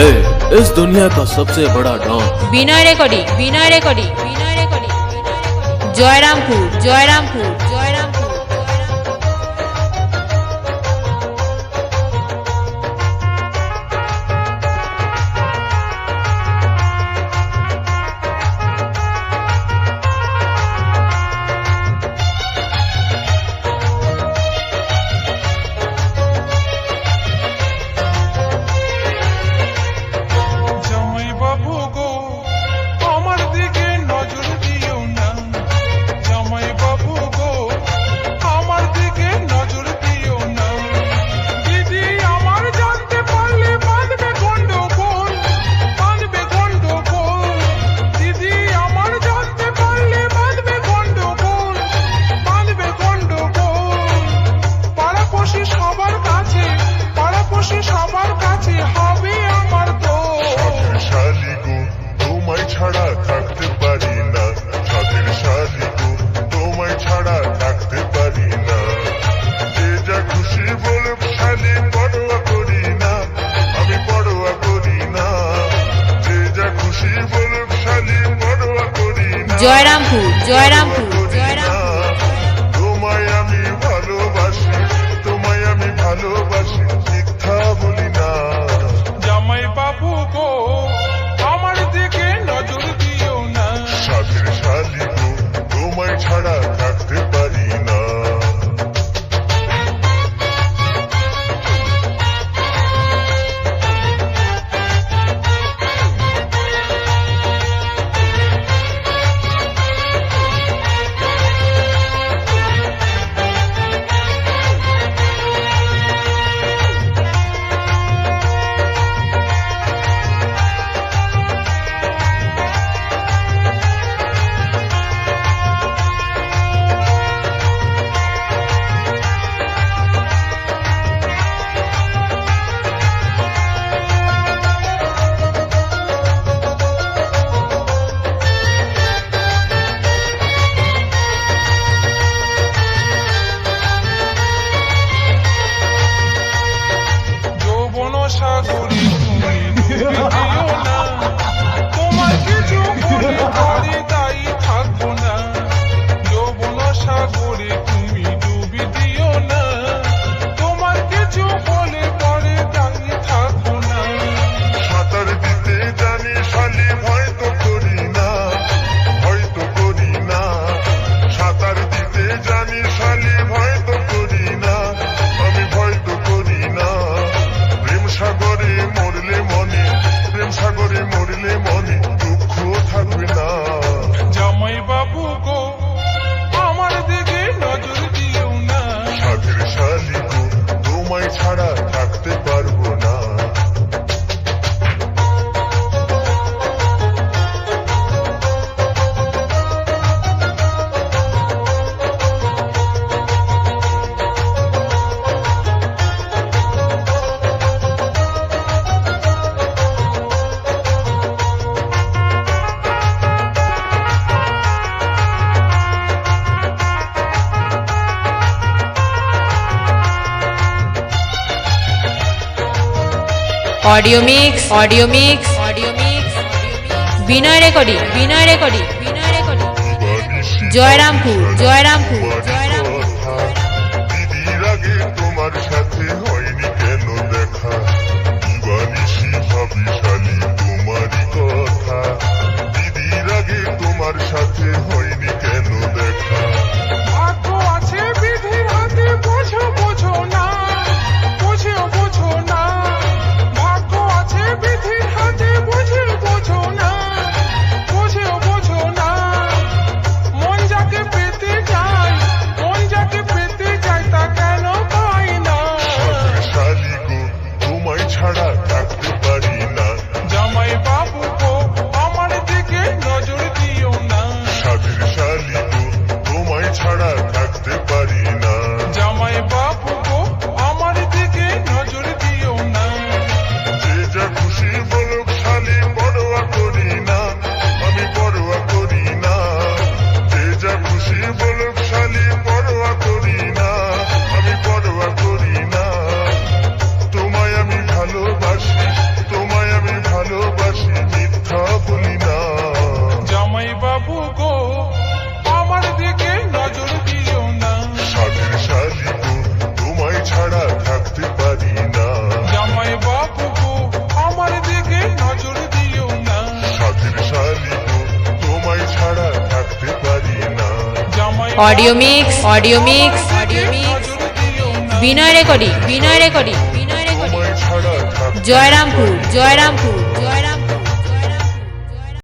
ए, इस दुनिया का सबसे बड़ा don. Binoy recording Binoy recording Binoy recording Jayrampur Jayrampur জয় জয়রামপুর জয়রামপুর তোমায় আমি ভালোবাসি তোমায় ভালোবাসি বলি না। জামাই বাবু গো। one. Audio mix audio mix audio mix Binoy recording Binoy recording Binoy recording Jayrampur Jayrampur জয় audio mix audio mix audio mix. Binoy recording Binoy recording Binoy recording. Jayrampur Jayrampur Jayrampur.